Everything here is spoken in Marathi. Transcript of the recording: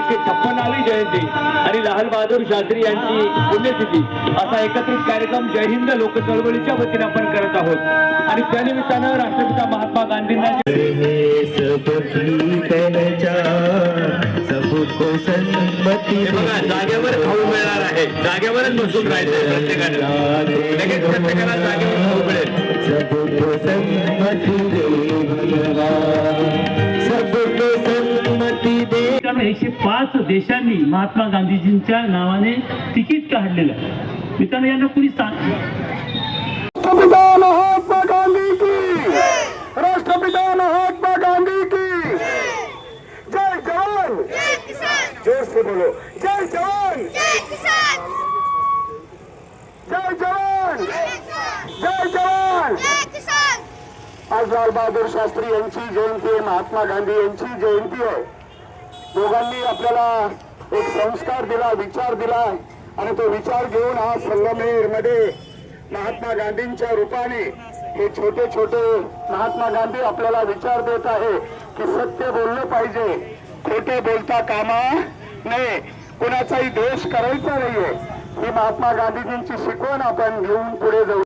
एकशे छप्पनावी जयंती. आणि लाल बहादूर शास्त्री यांची पुण्यतिथी. असा एकत्रित कार्यक्रम जय हिंद लोक चळवळीच्या वतीने आपण करत आहोत. आणि त्यानिमित्तानं राष्ट्रपिता महात्मा गांधींना हे जागेवर खाऊ मिळणार आहे. जागेवरच बसून राहायचं प्रत्येकाला लगेच प्रत्येकाला जागेवर खाऊ मिळेल. मित्रांनो एकशे पाच देशांनी महात्मा गांधीजींच्या नावाने तिकीट काढलेलं मित्रांनो यांना कुणी सांग महात्मा गांधी की राष्ट्रपिता महात्मा गांधी की जय जवान. जोर से बोलो. जय जवान. जय जवान. जय जवान. आज लाल बहादूर शास्त्री यांची जयंती आहे. महात्मा गांधी यांची जयंती आहे. दोघांनी आपल्याला एक संस्कार दिला विचार दिला आणि तो विचार घेऊन आज संगमनेरमध्ये महात्मा गांधींच्या रूपाने हे छोटे छोटे महात्मा गांधी आपल्याला विचार देत आहे की सत्य बोललं पाहिजे. खोटे बोलता कामा नये. कुणाचाही द्वेष करायचा नाहीये. ही महात्मा गांधीजींची शिकवण आपण घेऊन पुढे जाऊ.